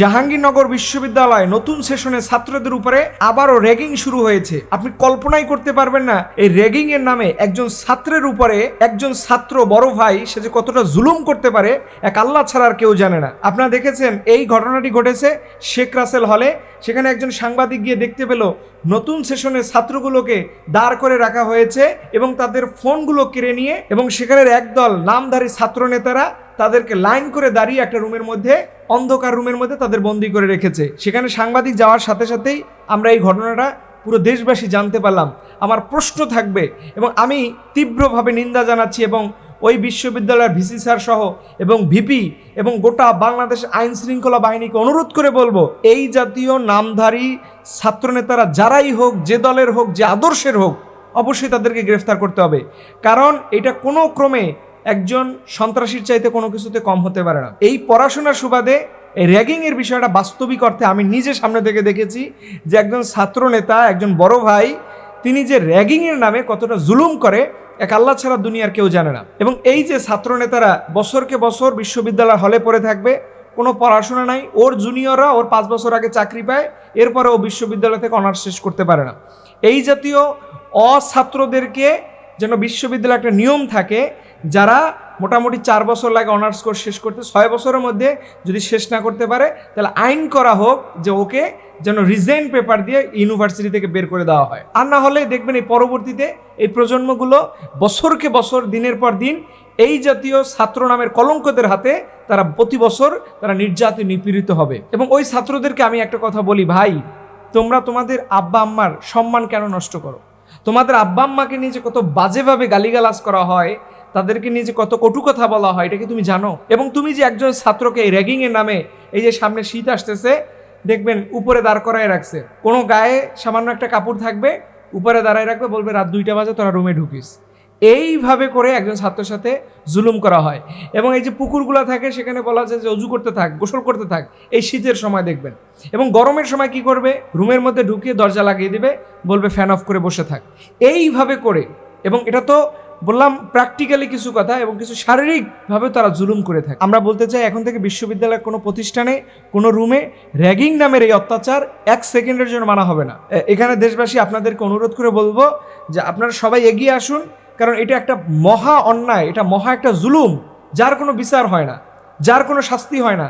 জাহাঙ্গীরনগর বিশ্ববিদ্যালয় নতুন সেশনে ছাত্রদের উপরে আবারও র্যাগিং শুরু হয়েছে। আপনি কল্পনাই করতে পারবেন না, এই র্যাগিং এর নামে একজন ছাত্রের উপরে একজন ছাত্র বড় ভাই, সে যে কতটা জুলুম করতে পারে, এক আল্লাহ ছাড়া আর কেউ জানে না। আপনারা দেখেছেন, এই ঘটনাটি ঘটেছে শেখ রাসেল হলে, সেখানে একজন সাংবাদিক গিয়ে দেখতে পেল, নতুন সেশনের ছাত্রগুলোকে দাঁড় করে রাখা হয়েছে এবং তাদের ফোনগুলো কেড়ে নিয়ে এবং সেখানের একদল নামধারী ছাত্র নেতারা তাদেরকে লাইন করে দাঁড়িয়ে একটা রুমের মধ্যে, অন্ধকার রুমের মধ্যে তাদের বন্দি করে রেখেছে। সেখানে সাংবাদিক যাওয়ার সাথে সাথেই আমরা এই ঘটনাটা পুরো দেশবাসী জানতে পারলাম। আমার প্রশ্ন থাকবে এবং আমি তীব্রভাবে নিন্দা জানাচ্ছি এবং ওই বিশ্ববিদ্যালয়ের ভিসি স্যার সহ এবং ভিপি এবং গোটা বাংলাদেশ আইন শৃঙ্খলা বাহিনীকে অনুরোধ করে বলব, এই জাতীয় নামধারী ছাত্রনেতারা যারাই হোক, যে দলের হোক, যে আদর্শের হোক, অবশ্যই তাদেরকে গ্রেফতার করতে হবে। কারণ এটা কোনো ক্রমে একজন সন্ত্রাসীর চাইতে কোনো কিছুতে কম হতে পারে না। এই পড়াশোনার সুবাদে এই র্যাগিংয়ের বিষয়টা বাস্তবিক অর্থে আমি নিজে সামনে থেকে দেখেছি যে একজন ছাত্র নেতা, একজন বড় ভাই, তিনি যে র্যাগিংয়ের নামে কতটা জুলুম করে, এক আল্লাহ ছাড়া দুনিয়ার কেউ জানে না। এবং এই যে ছাত্র নেতারা বছরকে বছর বিশ্ববিদ্যালয় হলে পড়ে থাকবে, কোনো পড়াশোনা নাই, ওর জুনিয়ররা ওর পাঁচ বছর আগে চাকরি পায়, এরপরে ও বিশ্ববিদ্যালয় থেকে অনার্স শেষ করতে পারে না। এই জাতীয় অছাত্রদেরকে যেন বিশ্ববিদ্যালয়ে একটা নিয়ম থাকে যারা মোটামুটি চার বছর লাগে অনার্স কোর্স শেষ করতে, ছয় বছরের মধ্যে যদি শেষ না করতে পারে, তাহলে আইন করা হোক যে ওকে যেন রিজাইন পেপার দিয়ে ইউনিভার্সিটি থেকে বের করে দেওয়া হয়। আর না হলে দেখবেন এই পরবর্তীতে এই প্রজন্মগুলো বছরকে বছর, দিনের পর দিন এই জাতীয় ছাত্র নামের কলঙ্কদের হাতে তারা প্রতি বছর তারা নির্যাতিত নিপীড়িত হবে। এবং ওই ছাত্রদেরকে আমি একটা কথা বলি, ভাই, তোমরা তোমাদের আব্বা আম্মার সম্মান কেন নষ্ট করো? তোমাদের আব্বা আম্মাকে নিয়ে যে কত বাজেভাবে গালিগালাজ করা হয়, তাদেরকে নিয়ে যে কত কটু কথা বলা হয়, এটা কি তুমি জানো? এবং তুমি যে একজন ছাত্রকে এই র্যাগিং এর নামে এই যে সামনে শীত আসতেছে, দেখবেন উপরে দাঁড় করায় রাখছে। কোনো গায়ে সামান্য একটা কাপড় থাকবে, উপরে দাঁড়ায় রাখবে, বলবে রাত দুইটা বাজে, তোরা রুমে ঢুকিস। এইভাবে করে একজন ছাত্রের সাথে জুলুম করা হয়। এবং এই যে পুকুরগুলো থাকে, সেখানে বলা যায় যে অজু করতে থাক, গোসল করতে থাক, এই শীতের সময় দেখবেন। এবং গরমের সময় কি করবে? রুমের মধ্যে ঢুকিয়ে দরজা লাগিয়ে দিবে, বলবে ফ্যান অফ করে বসে থাক। এইভাবে করে, এবং এটা তো বললাম প্র্যাকটিক্যালি কিছু কথা, এবং কিছু শারীরিকভাবে তারা জুলুম করে থাকে। আমরা বলতে চাই, এখন থেকে বিশ্ববিদ্যালয়ের কোনো প্রতিষ্ঠানে, কোনো রুমে র্যাগিং নামের এই অত্যাচার এক সেকেন্ডের জন্য মানা হবে না। এখানে দেশবাসী আপনাদেরকে অনুরোধ করে বলব যে আপনারা সবাই এগিয়ে আসুন কারণ এটা একটা মহা অন্যায়, এটা মহা একটা জুলুম, যার কোনো বিচার হয় না, যার কোনো শাস্তি হয় না।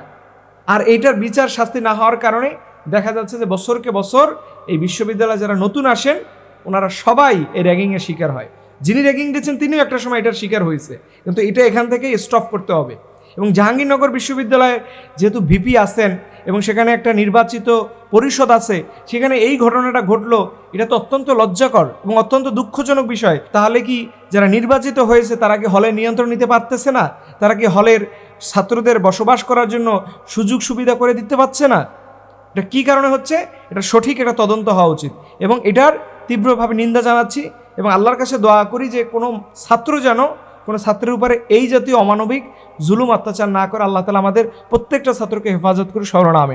আর এইটার বিচার শাস্তি না হওয়ার কারণে দেখা যাচ্ছে যে বছরকে বছর এই বিশ্ববিদ্যালয়ে যারা নতুন আসেন, ওনারা সবাই এই র্যাগিংয়ের শিকার হয়। যিনি র্যাগিং দিয়েছেন তিনিও একটা সময় এটার শিকার হয়েছে। কিন্তু এটা এখান থেকে স্টপ করতে হবে। এবং জাহাঙ্গীরনগর বিশ্ববিদ্যালয়ে যেহেতু ভিপি আছেন এবং সেখানে একটা নির্বাচিত পরিষদ আছে, সেখানে এই ঘটনাটা ঘটলো, এটা তো অত্যন্ত লজ্জাকর এবং অত্যন্ত দুঃখজনক বিষয়। তাহলে কি যারা নির্বাচিত হয়েছে, তারা কি হলে নিয়ন্ত্রণ নিতে পারতেছে না? তারা কি হলের ছাত্রদের বসবাস করার জন্য সুযোগ সুবিধা করে দিতে পারছে না? এটা কী কারণে হচ্ছে? এটা সঠিক একটা তদন্ত হওয়া উচিত। এবং এটার তীব্রভাবে নিন্দা জানাচ্ছি এবং আল্লাহর কাছে দোয়া করি যে কোনো ছাত্র যেন কোনো ছাত্রের উপরে এই জাতীয় অমানবিক জুলুম অত্যাচার না করে আল্লাহ তালা আমাদের প্রত্যেকটা ছাত্রকে হেফাজত করে স্মরণ আমেন